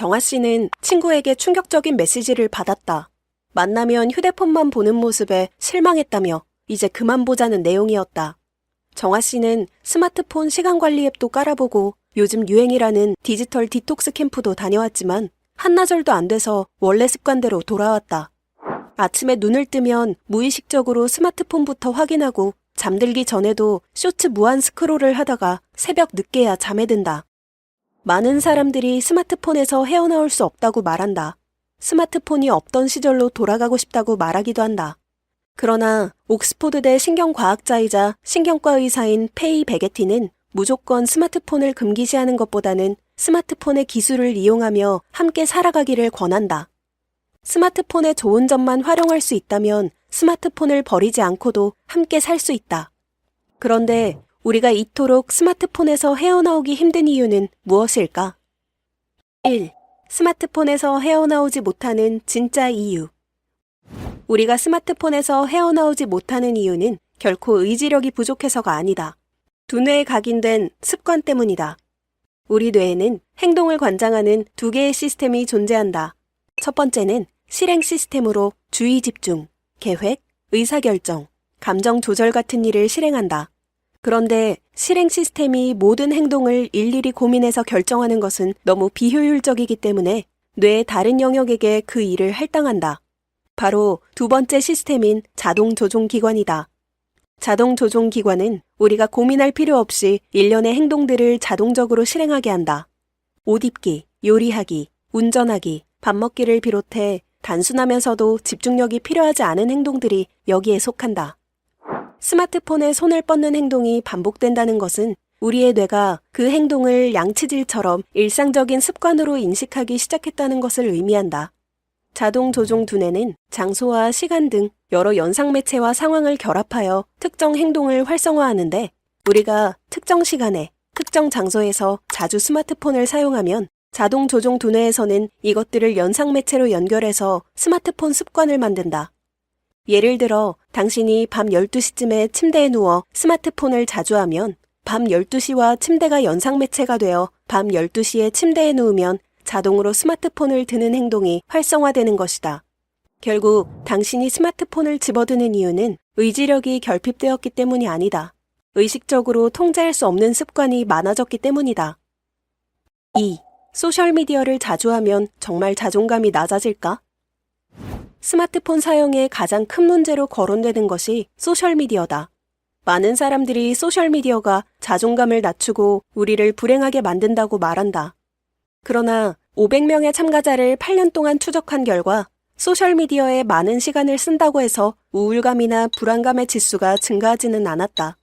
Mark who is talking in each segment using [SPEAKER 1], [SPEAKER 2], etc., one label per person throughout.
[SPEAKER 1] 정아 씨는 친구에게 충격적인 메시지를 받았다. 만나면 휴대폰만 보는 모습에 실망했다며 이제 그만 보자는 내용이었다. 정아 씨는 스마트폰 시간 관리 앱도 깔아보고 요즘 유행이라는 디지털 디톡스 캠프도 다녀왔지만 한나절도 안 돼서 원래 습관대로 돌아왔다. 아침에 눈을 뜨면 무의식적으로 스마트폰부터 확인하고 잠들기 전에도 쇼츠 무한 스크롤을 하다가 새벽 늦게야 잠에 든다. 많은 사람들이 스마트폰에서 헤어나올 수 없다고 말한다. 스마트폰이 없던 시절로 돌아가고 싶다고 말하기도 한다. 그러나 옥스포드대 신경과학자이자 신경과 의사인 페이 베게티는 무조건 스마트폰을 금기시하는 것보다는 스마트폰의 기술을 이용하며 함께 살아가기를 권한다. 스마트폰의 좋은 점만 활용할 수 있다면 스마트폰을 버리지 않고도 함께 살 수 있다. 그런데 우리가 이토록 스마트폰에서 헤어나오기 힘든 이유는 무엇일까? 1. 스마트폰에서 헤어나오지 못하는 진짜 이유. 우리가 스마트폰에서 헤어나오지 못하는 이유는 결코 의지력이 부족해서가 아니다. 두뇌에 각인된 습관 때문이다. 우리 뇌에는 행동을 관장하는 두 개의 시스템이 존재한다. 첫 번째는 실행 시스템으로 주의 집중, 계획, 의사결정, 감정 조절 같은 일을 실행한다. 그런데 실행 시스템이 모든 행동을 일일이 고민해서 결정하는 것은 너무 비효율적이기 때문에 뇌의 다른 영역에게 그 일을 할당한다. 바로 두 번째 시스템인 자동 조종 기관이다. 자동 조종 기관은 우리가 고민할 필요 없이 일련의 행동들을 자동적으로 실행하게 한다. 옷 입기, 요리하기, 운전하기, 밥 먹기를 비롯해 단순하면서도 집중력이 필요하지 않은 행동들이 여기에 속한다. 스마트폰에 손을 뻗는 행동이 반복된다는 것은 우리의 뇌가 그 행동을 양치질처럼 일상적인 습관으로 인식하기 시작했다는 것을 의미한다. 자동 조종 두뇌는 장소와 시간 등 여러 연상 매체와 상황을 결합하여 특정 행동을 활성화하는데 우리가 특정 시간에 특정 장소에서 자주 스마트폰을 사용하면 자동 조종 두뇌에서는 이것들을 연상 매체로 연결해서 스마트폰 습관을 만든다. 예를 들어 당신이 밤 12시쯤에 침대에 누워 스마트폰을 자주 하면 밤 12시와 침대가 연상 매체가 되어 밤 12시에 침대에 누우면 자동으로 스마트폰을 드는 행동이 활성화되는 것이다. 결국 당신이 스마트폰을 집어드는 이유는 의지력이 결핍되었기 때문이 아니다. 의식적으로 통제할 수 없는 습관이 많아졌기 때문이다. 2. 소셜미디어를 자주 하면 정말 자존감이 낮아질까? 스마트폰 사용의 가장 큰 문제로 거론되는 것이 소셜미디어다. 많은 사람들이 소셜미디어가 자존감을 낮추고 우리를 불행하게 만든다고 말한다. 그러나 500명의 참가자를 8년 동안 추적한 결과 소셜미디어에 많은 시간을 쓴다고 해서 우울감이나 불안감의 지수가 증가하지는 않았다.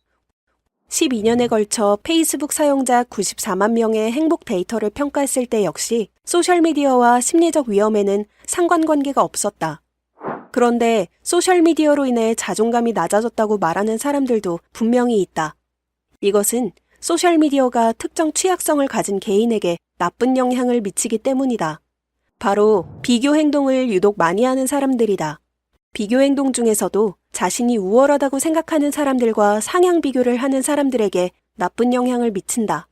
[SPEAKER 1] 12년에 걸쳐 페이스북 사용자 94만 명의 행복 데이터를 평가했을 때 역시 소셜미디어와 심리적 위험에는 상관관계가 없었다. 그런데 소셜미디어로 인해 자존감이 낮아졌다고 말하는 사람들도 분명히 있다. 이것은 소셜미디어가 특정 취약성을 가진 개인에게 나쁜 영향을 미치기 때문이다. 바로 비교 행동을 유독 많이 하는 사람들이다. 비교 행동 중에서도 자신이 우월하다고 생각하는 사람들과 상향 비교를 하는 사람들에게 나쁜 영향을 미친다.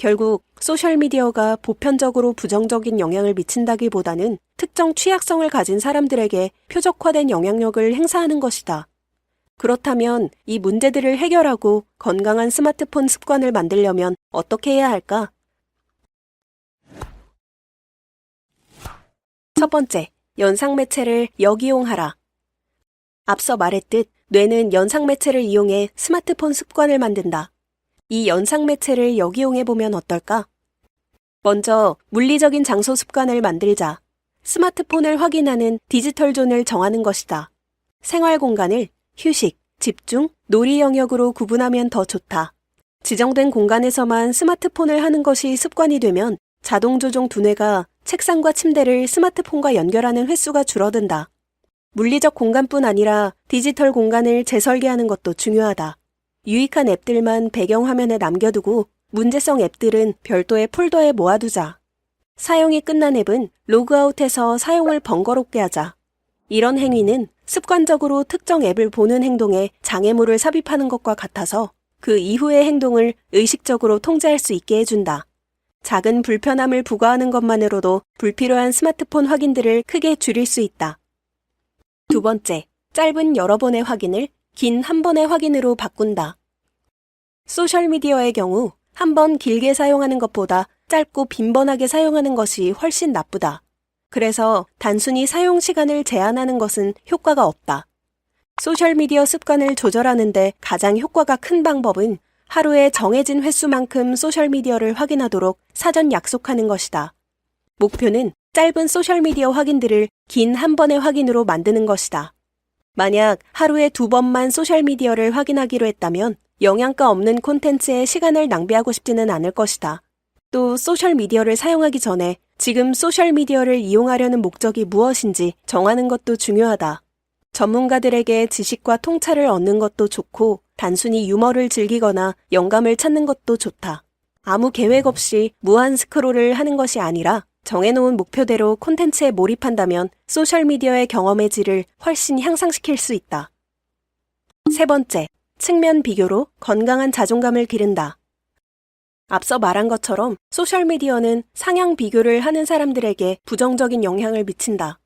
[SPEAKER 1] 결국 소셜미디어가 보편적으로 부정적인 영향을 미친다기보다는 특정 취약성을 가진 사람들에게 표적화된 영향력을 행사하는 것이다. 그렇다면 이 문제들을 해결하고 건강한 스마트폰 습관을 만들려면 어떻게 해야 할까? 첫 번째, 연상 매체를 역이용하라. 앞서 말했듯 뇌는 연상 매체를 이용해 스마트폰 습관을 만든다. 이 연상 매체를 역이용해 보면 어떨까? 먼저 물리적인 장소 습관을 만들자. 스마트폰을 확인하는 디지털 존을 정하는 것이다. 생활 공간을 휴식, 집중, 놀이 영역으로 구분하면 더 좋다. 지정된 공간에서만 스마트폰을 하는 것이 습관이 되면 자동 조종 두뇌가 책상과 침대를 스마트폰과 연결하는 횟수가 줄어든다. 물리적 공간뿐 아니라 디지털 공간을 재설계하는 것도 중요하다. 유익한 앱들만 배경화면에 남겨두고 문제성 앱들은 별도의 폴더에 모아두자. 사용이 끝난 앱은 로그아웃해서 사용을 번거롭게 하자. 이런 행위는 습관적으로 특정 앱을 보는 행동에 장애물을 삽입하는 것과 같아서 그 이후의 행동을 의식적으로 통제할 수 있게 해준다. 작은 불편함을 부과하는 것만으로도 불필요한 스마트폰 확인들을 크게 줄일 수 있다. 두 번째, 짧은 여러 번의 확인을 긴 한 번의 확인으로 바꾼다. 소셜미디어의 경우 한 번 길게 사용하는 것보다 짧고 빈번하게 사용하는 것이 훨씬 나쁘다. 그래서 단순히 사용 시간을 제한하는 것은 효과가 없다. 소셜미디어 습관을 조절하는데 가장 효과가 큰 방법은 하루에 정해진 횟수만큼 소셜미디어를 확인하도록 사전 약속하는 것이다. 목표는 짧은 소셜미디어 확인들을 긴 한 번의 확인으로 만드는 것이다. 만약 하루에 두 번만 소셜미디어를 확인하기로 했다면 영양가 없는 콘텐츠에 시간을 낭비하고 싶지는 않을 것이다. 또 소셜미디어를 사용하기 전에 지금 소셜미디어를 이용하려는 목적이 무엇인지 정하는 것도 중요하다. 전문가들에게 지식과 통찰을 얻는 것도 좋고 단순히 유머를 즐기거나 영감을 찾는 것도 좋다. 아무 계획 없이 무한 스크롤을 하는 것이 아니라 정해놓은 목표대로 콘텐츠에 몰입한다면 소셜미디어의 경험의 질을 훨씬 향상시킬 수 있다. 세 번째, 측면 비교로 건강한 자존감을 기른다. 앞서 말한 것처럼 소셜미디어는 상향 비교를 하는 사람들에게 부정적인 영향을 미친다.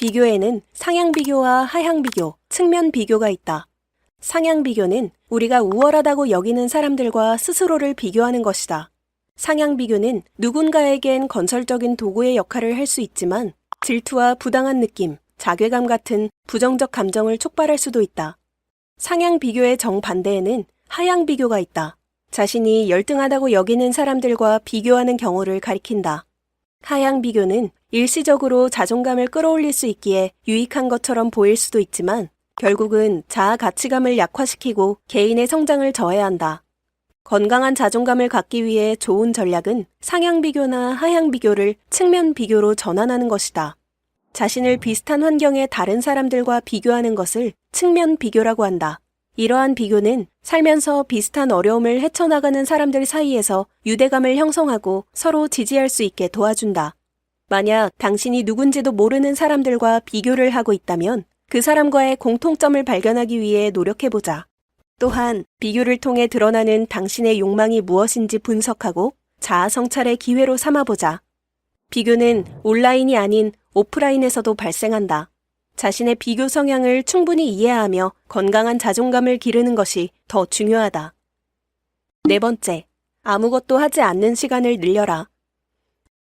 [SPEAKER 1] 비교에는 상향 비교와 하향 비교, 측면 비교가 있다. 상향 비교는 우리가 우월하다고 여기는 사람들과 스스로를 비교하는 것이다. 상향 비교는 누군가에겐 건설적인 도구의 역할을 할 수 있지만 질투와 부당한 느낌, 자괴감 같은 부정적 감정을 촉발할 수도 있다. 상향 비교의 정반대에는 하향 비교가 있다. 자신이 열등하다고 여기는 사람들과 비교하는 경우를 가리킨다. 하향 비교는 일시적으로 자존감을 끌어올릴 수 있기에 유익한 것처럼 보일 수도 있지만 결국은 자아 가치감을 약화시키고 개인의 성장을 저해야 한다. 건강한 자존감을 갖기 위해 좋은 전략은 상향 비교나 하향 비교를 측면 비교로 전환하는 것이다. 자신을 비슷한 환경의 다른 사람들과 비교하는 것을 측면 비교라고 한다. 이러한 비교는 살면서 비슷한 어려움을 헤쳐나가는 사람들 사이에서 유대감을 형성하고 서로 지지할 수 있게 도와준다. 만약 당신이 누군지도 모르는 사람들과 비교를 하고 있다면 그 사람과의 공통점을 발견하기 위해 노력해보자. 또한 비교를 통해 드러나는 당신의 욕망이 무엇인지 분석하고 자아 성찰의 기회로 삼아보자. 비교는 온라인이 아닌 오프라인에서도 발생한다. 자신의 비교 성향을 충분히 이해하며 건강한 자존감을 기르는 것이 더 중요하다. 네 번째, 아무것도 하지 않는 시간을 늘려라.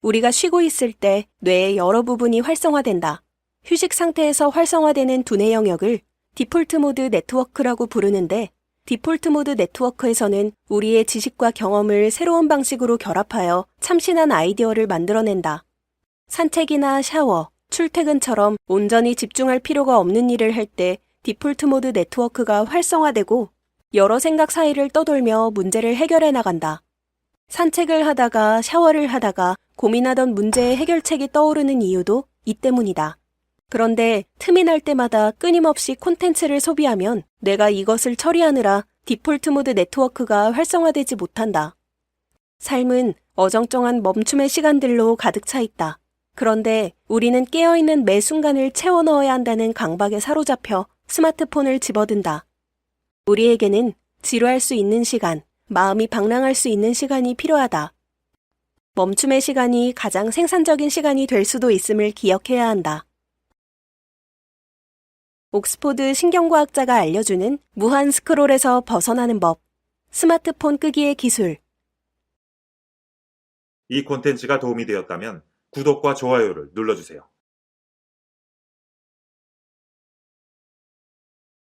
[SPEAKER 1] 우리가 쉬고 있을 때 뇌의 여러 부분이 활성화된다. 휴식 상태에서 활성화되는 두뇌 영역을 디폴트 모드 네트워크라고 부르는데 디폴트 모드 네트워크에서는 우리의 지식과 경험을 새로운 방식으로 결합하여 참신한 아이디어를 만들어낸다. 산책이나 샤워, 출퇴근처럼 온전히 집중할 필요가 없는 일을 할 때 디폴트 모드 네트워크가 활성화되고 여러 생각 사이를 떠돌며 문제를 해결해 나간다. 산책을 하다가 샤워를 하다가 고민하던 문제의 해결책이 떠오르는 이유도 이 때문이다. 그런데 틈이 날 때마다 끊임없이 콘텐츠를 소비하면 내가 이것을 처리하느라 디폴트 모드 네트워크가 활성화되지 못한다. 삶은 어정쩡한 멈춤의 시간들로 가득 차 있다. 그런데 우리는 깨어있는 매 순간을 채워 넣어야 한다는 강박에 사로잡혀 스마트폰을 집어든다. 우리에게는 지루할 수 있는 시간, 마음이 방랑할 수 있는 시간이 필요하다. 멈춤의 시간이 가장 생산적인 시간이 될 수도 있음을 기억해야 한다. 옥스포드 신경과학자가 알려주는 무한 스크롤에서 벗어나는 법. 스마트폰 끄기의 기술.
[SPEAKER 2] 이 콘텐츠가 도움이 되었다면 구독과 좋아요를 눌러주세요.